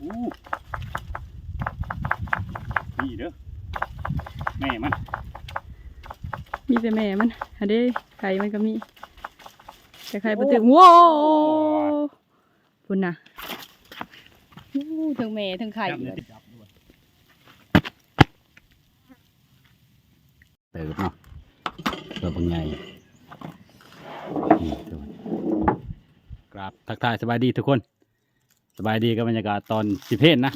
อู้นี่เด้อแม่มัน มีแต่แม่มันอันเด้ไข่มันก็มี แต่ไข่ปลาตึกว้าวพุ่นน่ะอู้ทั้งแม่ทั้งไข่จับเลเลยยจับด้วยเติบเนาะตัวบางใหญ่นี่ตัวมันกราบทักทายสบายดีทุกคน สบายดีกับบรรยากาศตอนสิเพศนะ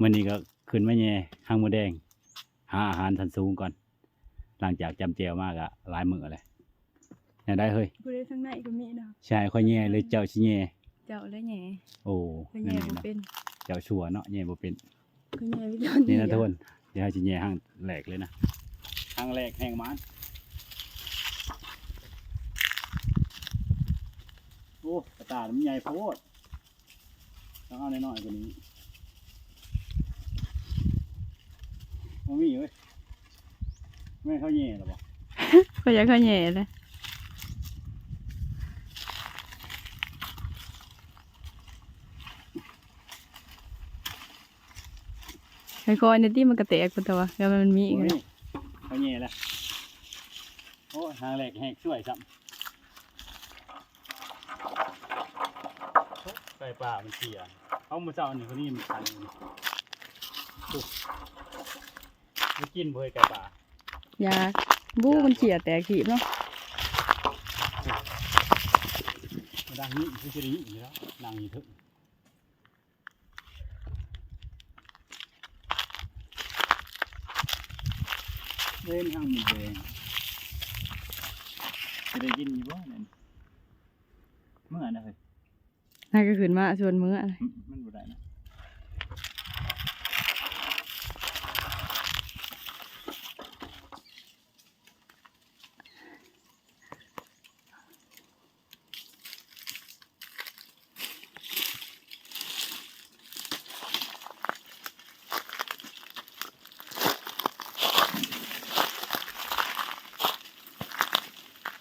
มื่อนี้ก็ขึ้นมาแย่ห้างมือแดง หาอาหารทันสูงก่อน หลังจากจำเจียวมากอะหลายมือเลยเนี่ยได้เฮ้ยผู้ใดทั้งในก็มีนะใช่ค่อยแย่เลยเจ้าชิแย่เจ้าและแหน่โอ้ก็นั่แหนน่นี่บ่นะเป็นเจ้าชัวเนาะแย่บ่เป็นก็แหน่วิจารณ์นี่นะทุกคนเดี๋ยวให้ชิแย่ห้างแหลกเลยนะห้างแหลกแห่งมันโอ้กระตามันใหญ่โพด ต้องเอาน้อยๆกว่านี้มันมีเว้ยไม่เข้าแย่หรอปะก็อยากเขาแหน่เลยไข่คอยในที่มันกระแตกพุ่นแต่ว่าแล้วมันมีอีกโอ้ยนะเข้าแย่แล้วโอ้ยห้างแหลกแหกช่วยซ้ำ ไก่ป่ามันเสียเอามาเจ้าหนึ่งคนนี้มันคันอยู่นี่ตุ๊ไม่กินเบยไก่ป่าอยากบู้มันเฉียแตกถีบเนาะมาดังนี้คือจะได้ยินอยู่แล้วนั่งอยู่เถึงเล่นห้างมันแดงจะได้กินอยู่บ่นั่นเมื่อนะเฮ้ย น่าก็ขึ้นมาชวนมื้ออะไรอืมมันบ่ได้นะ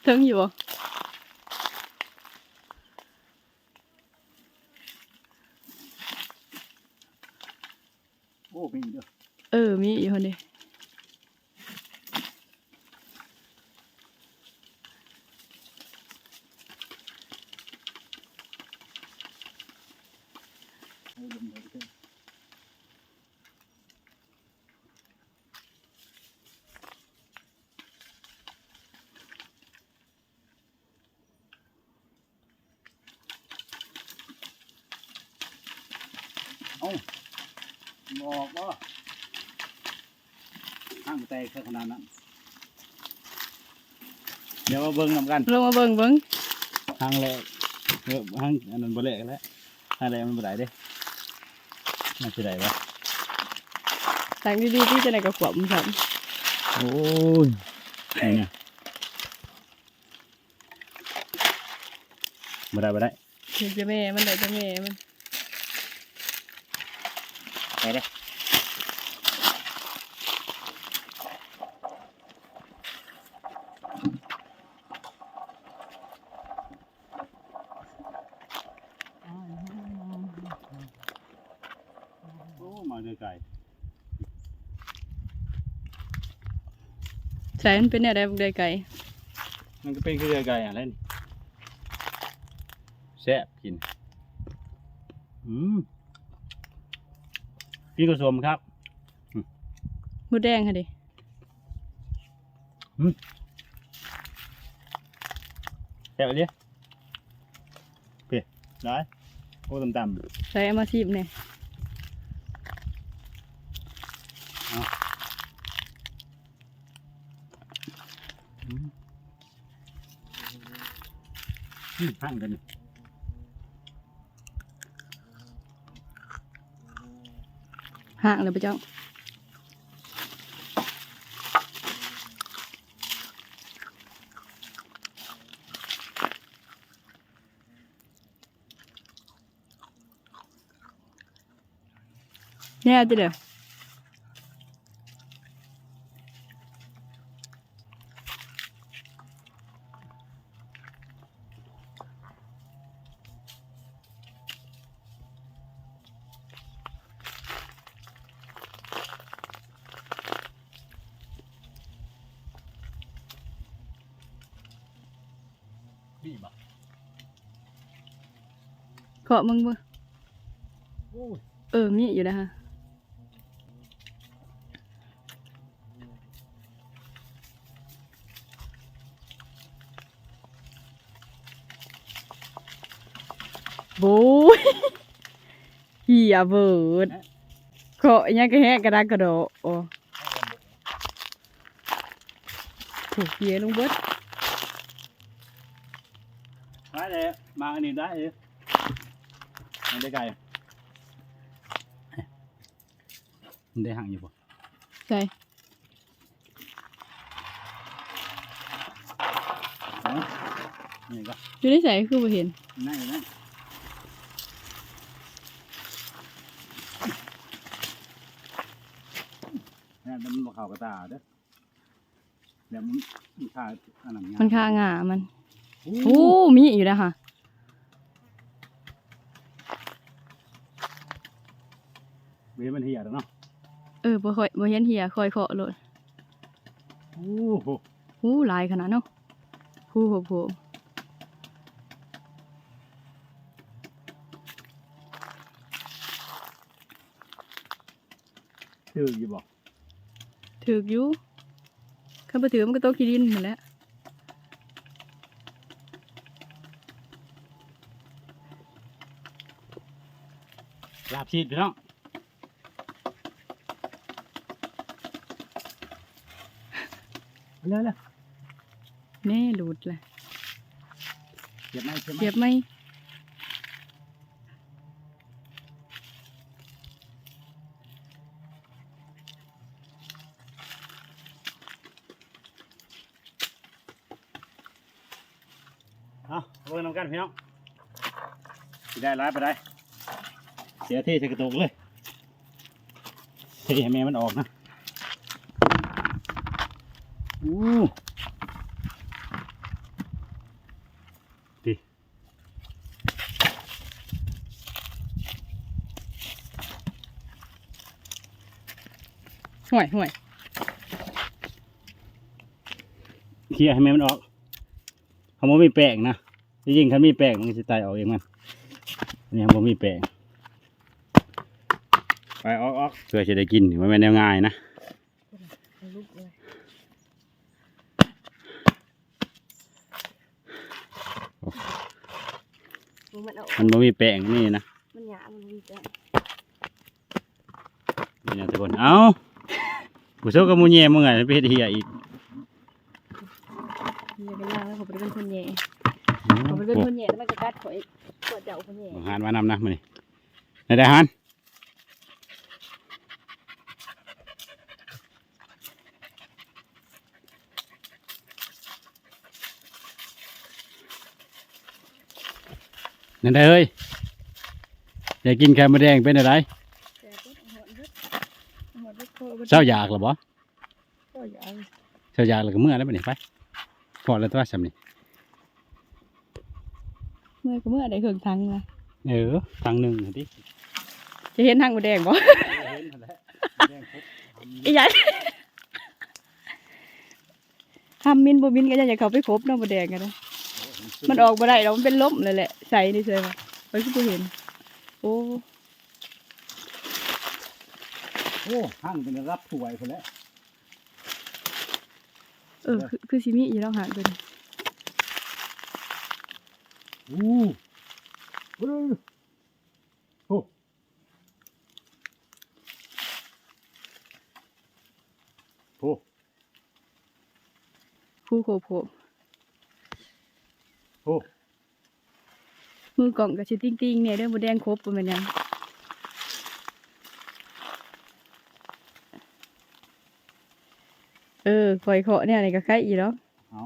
ถึงอยู่บ่ โอ้เป็นอยู่เด้อ เออมีอยู่คนเดี เอาลงเลยเด้อเอ้าบอกว่าห้างแตกขนาดนั้น เดี๋ยวมาเบิ่งนำกันลงมาเบิ่งเบิ่งห้างแรกเออห้างอันนั้นบ่แรกแล้วห้างแรกมันบ่ได้เด้มันสิได้บ่ตั้งดีๆที่จะไหนกับขวบมันครับโอ้ยนี่เนี่ยบ่ได้บ่ได้ เดี๋ยวจะแม่มันเดี๋ยวจะแม่มัน ไปเด้โอ้มาเดือไก่ใส่มันเป็นอะไรบุกได้ไก่มันก็เป็นคือเดือไก่อะไรนี่แซ่บกินอืม พี่กระสมครับหมูแดงค่ะดิแซ่บเลยเผ็ดได้โอ้ต่ำใส่เอามาซีบเนี่ยๆอืมอืมห่างกัน ห่างเลยปะเจ้าเนี่ยจะเดี๋ยว เคาะมึงบ่เออ มีอยู่นะฮะโอ้ยเหี้ยเบิดเคาะอิหยังก็แฮะกระดากกระโดดโอ้ถูกเหี้ยลงเบิดได้เลยมาอันนี้ได้เลย มันได้ไกลมันได้ห่างอยู่ป่ะใช่นี่ก็อยู่ในใส่คือบ่เห็นนั่นอยู่นั่นนี่มันมาเข่ากระตาเด้อเดี๋ยวมันมันขาอันนั้นมันค่างามันโอ้โอ้มีอยู่นะค่ะ เวยมันเหี่ยแล้วเนาะเออบ่ค่อยบ่เห็นเหียค่อยเคาะโลดโอ้โหโอ้หลายขนาดเนาะโอ้โหโหถืออยู่บอกถือกอยู่คันบ่ถือมันก็ตกขี้ดินนั่นแหละลาบชีดพี่น้อง เร็วเร็วแน่หลุดแหละเก็บไหมเก็บไหมเจ็บไหมเอาเบิ่งนำกันพี่น้องสิได้ร้ายไปได้ เสียที่ใส่กระตุกเลยเทให้แม่มันออกนะอู้ดิ ห่วยห่วยเคลียร์ให้แม่มันออกเขาบอกมีแป้งนะจริงๆคันมีแป้งมันจะตายออกเองมันอันนี้เขาบอกมีแป้งไปออกออกเพื่อจะได้กินมันเป็นแนวง่ายนะมันเอามันบ่มีแป้งนี่นะ มันหยามันมีแต่นี่นะทุกคนเอา ผู้โชคกับมูเย่มึงไงไปเฮ็ดเฮียอีกเหียกันล่างแล้วเขาบ่ได้เป็นคนแย่เขาบ่ได้เป็นคนแย่แล้วมันก็กัดข่อยปวดเจ้าคนแย่อาหารมานำนะมื้อนี้ในได้อาหารนั่นได้เฮ้ยอยากกินไข่มดแดงเป็นอะไร แต่ปุ๊บหอดเบิดหอด เบิดโคบ่เจ้าอยากหรอบ่เจ้าอยากเจ้าอยากแล้วก็เมื่อแล้วบัดนี้ไปพอแล้วตัวสำนี่เมื่อก็เมื่อได้เครื่องทางนะเออทางหนึ่งดิจะเห็นทางบ่แดงบ่อีหยังทำมินบ่มินก็ยังอยากเข้าไปครบเนาะบ่แดงกันนะมันออกบ่ได้แล้วมันเป็นล้มเลยแหละ ใส่นี่เฉยว่าไปคือบ่เห็น โอ้ โอ้ห้างเป็นรับถวยคนแล้วเออคือคือสิมีอยู่แล้วหางตัวนี้อู้โอ้โอ้โอ้คู่โคโผโอ้มือกล่องก็สิติ้งๆเนี่ยเด้อบ่แดงครบบ่แม่นหยัง เออคอยเคาะเนี่ยนี่ก็ไข่อีแล้วเอา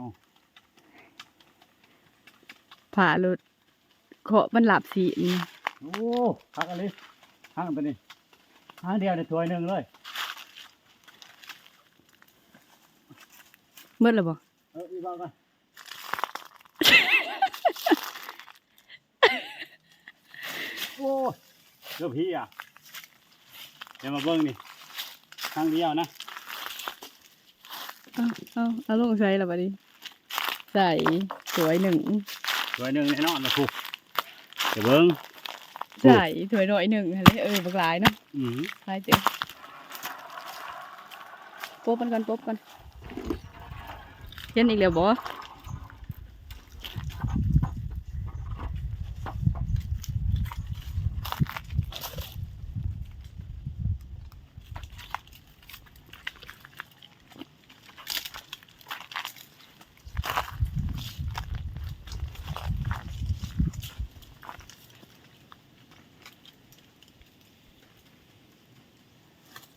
ผ่าหลุดเคาะมันหลับสีนี่โอ้พักอะไรห้างตัวนี้ห้างเดียวในถ้วยหนึ่งเลยเบิดแล้วบ่เอออีกบ้างกันโอ้เกือบพี่อะเดี๋ยวมาเบิ้งนี่ห้างเดียวนะ เอาเอาเอาลงใส่ละบัดนี้ใส่สวยหนึ่งถ้วยหนึ่งแน่นอนนะครูเดี๋ยวเบิ้งใส่สวยหน่อยหนึ่งอะไรเออบักหลายเนาะอืมหลายเต็มป๊บกันก่อนป๊บกันเย็นอีกแล้วบ่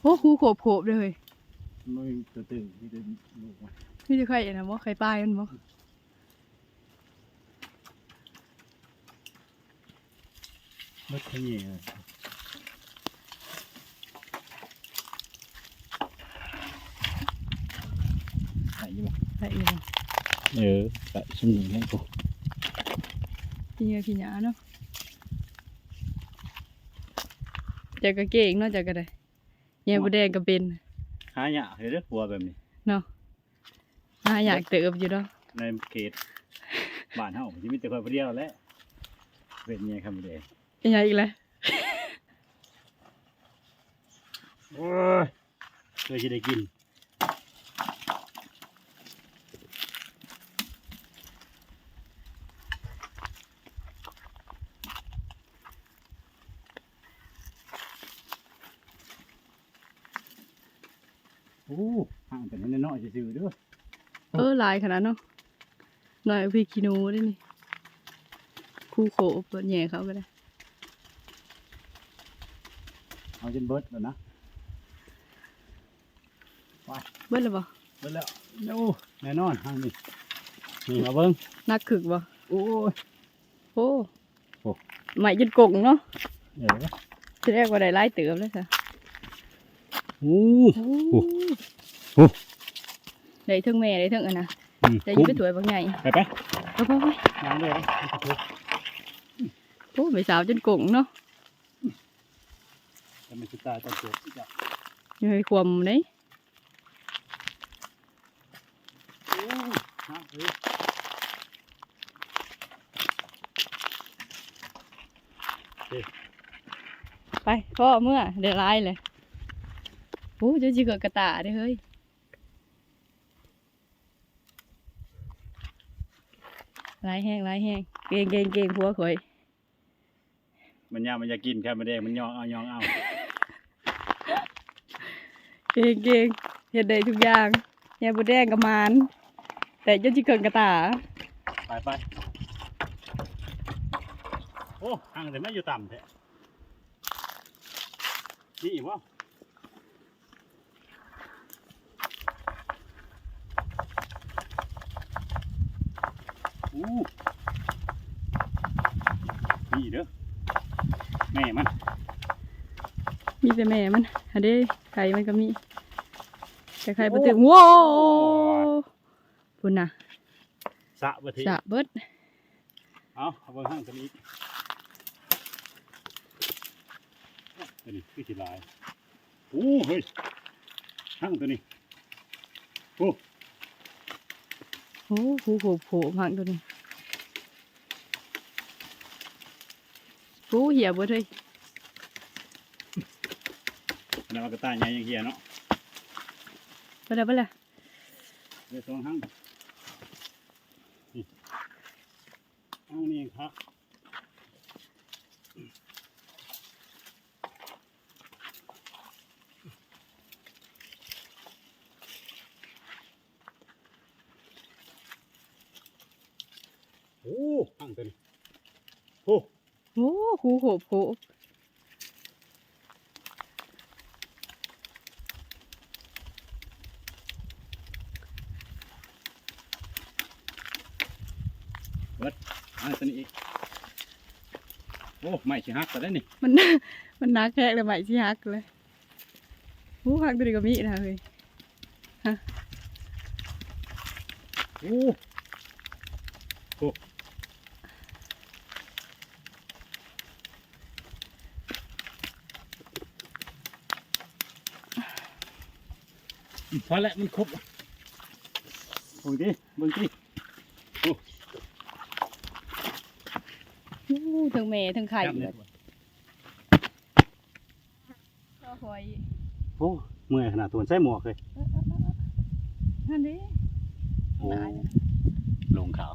โอ้คูโขบโขบเลยไม่ตื่นตื่นที่จะลูกมานี่จะใครนะบ่ใครป้ายมันบ่ไม่ขยี้เลยใส่ยี่บ่ใส่อีกบ่เออใส่ชุ่มหนึ่งให้กูพี่เงยพี่หยาเนาะจากก็เก่งเนาะจากก็ได้ แย่บ่แดงก็เป็นหาหยาเห็นเด้อหัวแบบนี้เนาะน่าอยากเติบอยู่เนาะในเขตบ้านเฮาที่มีแต่คนเดียวแหละเป็นไงครับเด้เป็นไงอีกแล้วโอ้ยเคยจะได้กิน อ้ห่างกันนิดหน่อยซื่อๆเด้อเออหลายขนาดเนาะหน่อยพี่กินูได้นี่คู่โขบเปิดแย่เขาก็ได้เอาจนเบิดแล้วนะเบิดแล้วบ่เบิดแล้วโอ้แน่นอนห่างนี่นี่มาเบิ้งนักขึกบ่โอ้ยโอ้โอ้ใหม่จนกงเนาะเออจะแรกว่าได้หลายเติบเลยค่ะโอ้โอ้โอ้โอ้ได้เทั้งแม่ได้เทั้งอันน่ะอืมได้อยินไปถวยบางใหญ่ไปไปเอาไปไปน้ำเลยนะโอ้ไม่สาวจนกงเนาะจะไม่คิดตายตอนจบจะยังให้ความไหนโอ้ฮะเฮ้ยไปพ่อเมื่อเดี๋ยวลายเลย โอ้เจะจีเกิดกระตาเด้อเฮ้ยลายแห้งลายแห้งเก่งเก่งเก่งผัวข่อยมันยามันอยากกินแค่มันแดงมันยองเอายองเอาเก่งเก่งเฮ็ดได้ทุกอย่างแย่บดแดงกับมานแต่เจะจีเกิดกระตาไปไปโอ้ห่างแต่ไม่อยู่ต่ำแท้นี่อีกวะ อู้นี่เด้อแม่มันมีแต่แม่มันอันนี้ไข่มันก็มีแต่ไข่ปลาตึงว้าวพุ่นน่ะสะบะทีสะเบิดเอาเอาเบิ่งห้างกันอีกตัวนี้คือสิลายโอ้เฮ้ยห้างตัวนี้โอ้ โอ้โหโผล่โผล่พังตัวนี้โอ้เหี่ยเบิดเลยอันนั้นมันก็ตายใหญ่อยังเฮียเนาะไปเลยไปเลยเดี๋ยวสองห้างนี่เอานี่เองครับโอ้ห้างตัวนี้โอ้ โอ้หู โผล่โผล่ห้างตัวนี้อีก โอ้ไม่ใช่ฮักแต่ได้นี่มัน มันนักแค่เลยใหม่ที่ฮักเลยหูฮักตัวนี้ก็มีนะเฮ้ยโอ้โอ้ พอแล้วมันครบเบิ่งดิเบิ่งดิโอ้ทั้งแม่ทั้งไข่จับเลเนี่ยยหอยโอ้เมื่อยขนาดตัวใส่หมวกเลยนั่นดิโอ้ลงขาว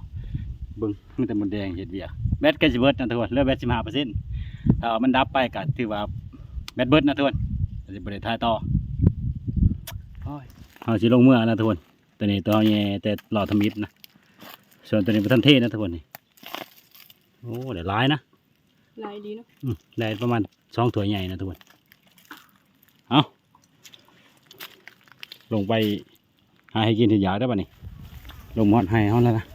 เบิ่งมีแต่มดแดงเห็ดเบียกแบตก็สิเบิดนะทุกคนเหลือแบต15%ถ้าเอามันดับไปก็ถือว่าแบตเบิดนะทุกคนก็สิบ่ได้ถ่ายต่อ โอ้ยเฮาสิลงเมื่อนะทุกคน ตัวนี้ตัวแย่แต่หลอดทมิดนะ ส่วนตัวนี้บ่ทันเทนะทุกคนนี่ โอ้ได้หลายนะลายดีเนาะอืมได้ประมาณสองถ้วยใหญ่นะทุกคน เอาลงไปหาให้กินทียาได้ป่ะนี่ ลงหมอดให้เขาแล้วนะ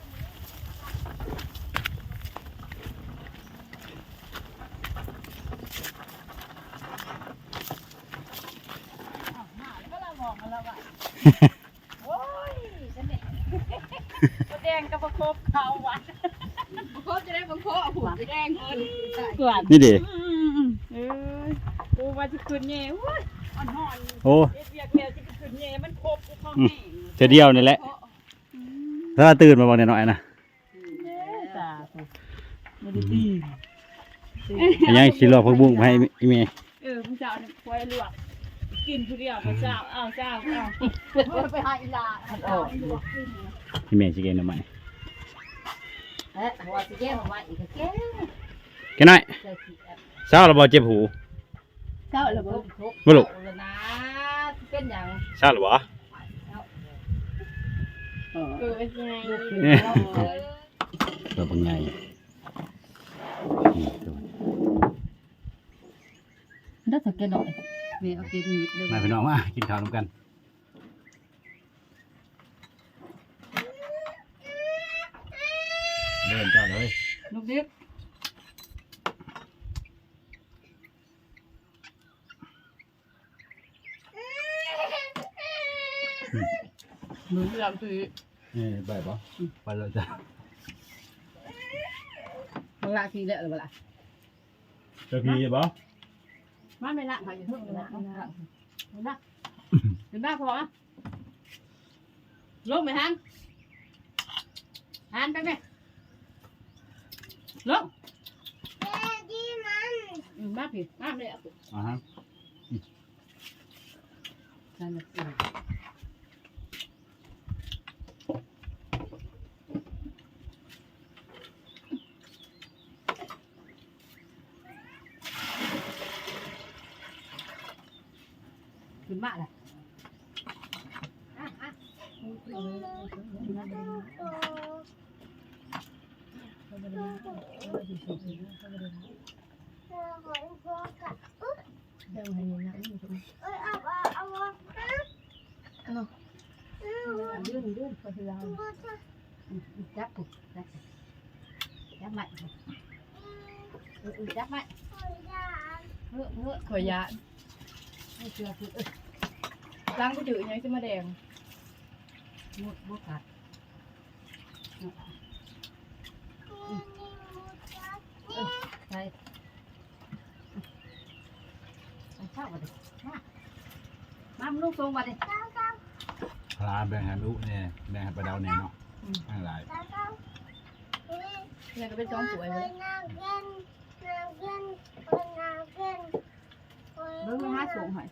โอ้ยฉันเนี่ยแดงกับประคบเขาวัดประคบจะได้ประคบหัวแดงเงินกวาดนี่ดิเอ้ยกูว่าจะขึ้นแง่โอ้ยอ่อนหอนโอ้เอ็ดเวียกเนี่ยจะขึ้นแง่มันครบกูเข้าแห้งเธอเดียวนี่แหละถ้าตื่นมาบอกหน่อยๆนะตาไม่ได้ตีอันยังชิลลอกพักบุ้งมาให้อีเมย์เออมึงจะเอาเนี่ยไว้ลวก กินผู้เดียวพระเจ้าเอ้าเจ้าเอ้าไปหาอีลาเอาลวกกินอีเมย์ชิเกนทำไมเอ๊ะหัวสิแก้มาอีกแก้แค่น้อยเจอสิแอบเช้าเราบอเจ็บหูเจ้าหรอครบ่รู้เอาเลยนะเป็นอย่างเช้าหรือวะเออเป็นไงเนี่ยเออตัวเป็นไงนี่ตัวได้สักแก่หน่อย แม่เอาเก็บนิดเลยมาพี่น้องมากินข้าวร่วมกันเดินจ้าเลยลูกดิบมือเราคือนี่ไปปะไปเลยจ้ะมันละทีแล้วหรือเปล่าเจ้าพี่ปะ มาไม่ละหอยอยู่ทุ่งนะมันละเห็นปะเห็นปะพอปะลงไหมฮันฮันไปไหมลงอืมมาผิดมาเลยอะอ่าฮะ นั่นน่ะสิขึ้นมาเลยเดี๋ยวให้นี่ ล้างกูจืดยังจะมาแดงหมดบ่กัดใช่เช่ามาดิมามาลูกทรงมาดิพลาแบ่งให้ลูกเนี่ยแบ่งให้ปลาดาวเนี่ยเนาะทั้งหลายยังก็เป็นจ้องสวยเลยเบิ่งมาหาสูงหอย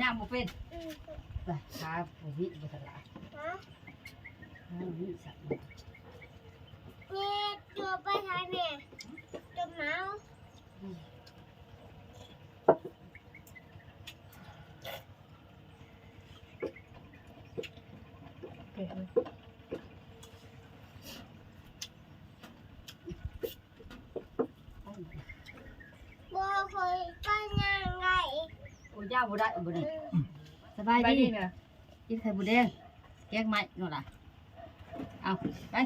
ย่างบ่เป็นไปขาบ่วิบ่ตลาดขาวิสัตว์โอเคเลย โอ้ย่าบ่ได้บ่ได้สบายไปดีนี่เนี่ยกินไข่หมูแดงแกงใหม่นู่นล่ะเอาไป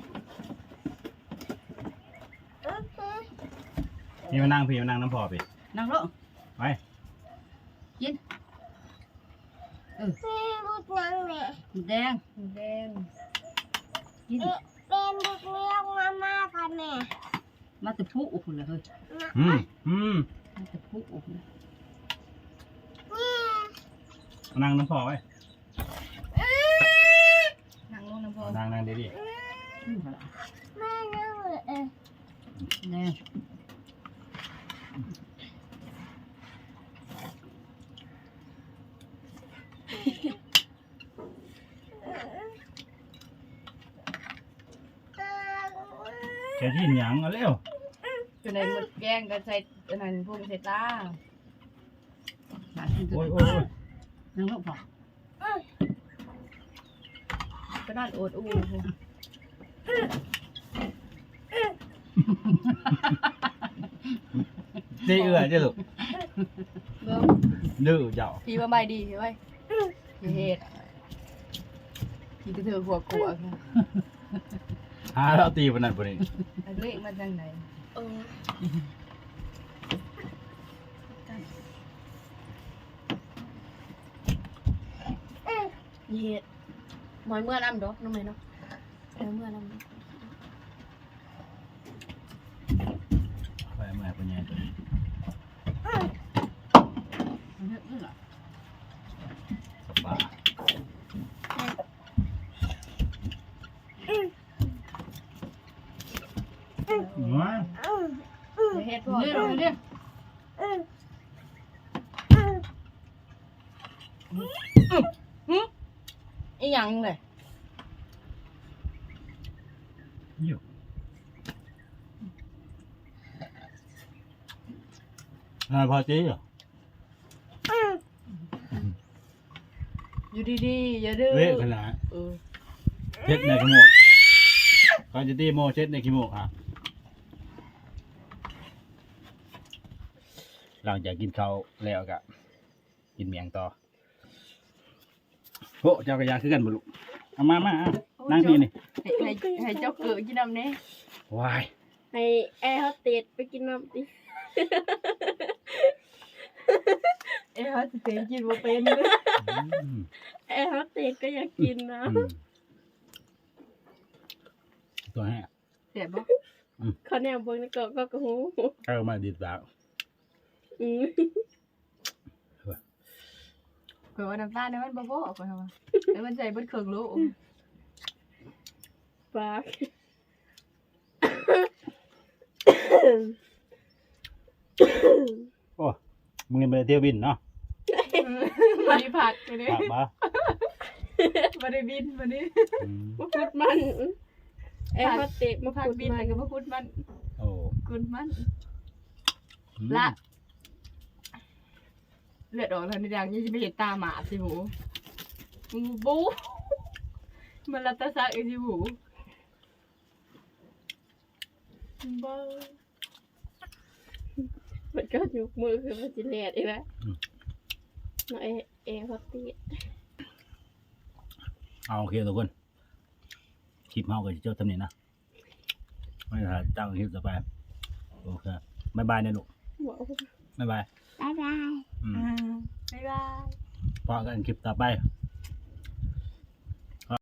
พี่มานั่งพี่มานั่งน้ำพอพี่นั่งลงไปกินหมูแดงแดงกินเป็นบุกเรียกมาม่าค่ะแม่มาแตะพุโอ้โหเลยเฮ้ยอืมอืมมาแตะพุโอ้ นั่งน้ำพอไว้นั่งลงน้ำพอนั่งนั่งเดี๋ยวดิไม่รู้เออเนี่ยแกกินหยังอะเร็วอยู่ในหมดแกงก็ใส่อันนั้นพุ่งใส่ต้ยโอ้ยโอ้ย นั่งลูกพ่อก็นอนโอดอูพุ่นได้เอื้อจ้ะลูกเบิ่งดื้อเจ้าพี่ว่าไม่ดีเว้ยอย่าเฮ็ดพี่จะเถือหัวกลัวค่ะหาเราตีปานนั้นพุ่นนี่อันเล็กมาจังไหนเออเฮ็ดหมอยเมื่อน้ำดอกน้องไหมเนาะเออเมื่อน้ำดอกไปเมื่อยพุ่นใหญ่ตัวนี้มันเยอะขึ้นเหรอ สบายว้าอย่าเฮ็ดพ่อเรื่เด้อองเรื่องอีห ยังเลยอยู่นายพอจีเหรออยู่ดีๆอย่าดื้อเละขนาดเออเช็ดในขี้มูกก่อนจะตีโมเช็ดในขี้มูกครับหลังจากกินข้าวแล้วก็กินเมียงต่อ โอ้เจ้ากระยาคือกันบุลุเอามามาเอานั่งนี่นี่ให้ให้ให้เจ้าเกิดกินน้ำแน่วายให้แอร์โฮสเตสไปกินน้ำดิเอ้ยเขาสิเตกินบ่เป็นเลยอืมแอร์โฮสเตสก็อยากกินนะอืมตัวให้เสียบ่เขาแนวเบิ่งในเกาะก็กระหูเอามาดีสาวอืม เผื่อว่าน้ำตาลเนี่ยมันบ่พอข่อยว่าแล้วมันใจเบิดเครื่องโลปากโอ้มึงยังไปเที่ยวบินเนาะบ่ได้ผักบ่ได้ปากบ้าบ่ได้บินบ่ได้อืมมาพูดมันแอร์โฮสเตสมาผักพูดบินมัแล้วนก็บ่พูดมันโอ้ กุนมัน อืมละ เลือดออกแล้วในดังยังสิไปเห็นตาหมาสิหูมึงบูมันรัตซักอีสิหูบ้ามันก็ยกมือคือมันจิเลดอีกแล้วน้องแอร์แอร์โฮสเตสเอาโอเคทุกคนคลิปเฮาก็จะจบเท่านี้นะไม่ถ่ายตั้งคลิปต่อไปโอเคบายบายนะลูกบอกว่าบายบาย บ๊ายบาย อืมอ่าบ๊ายบาย พอกันคลิปต่อไป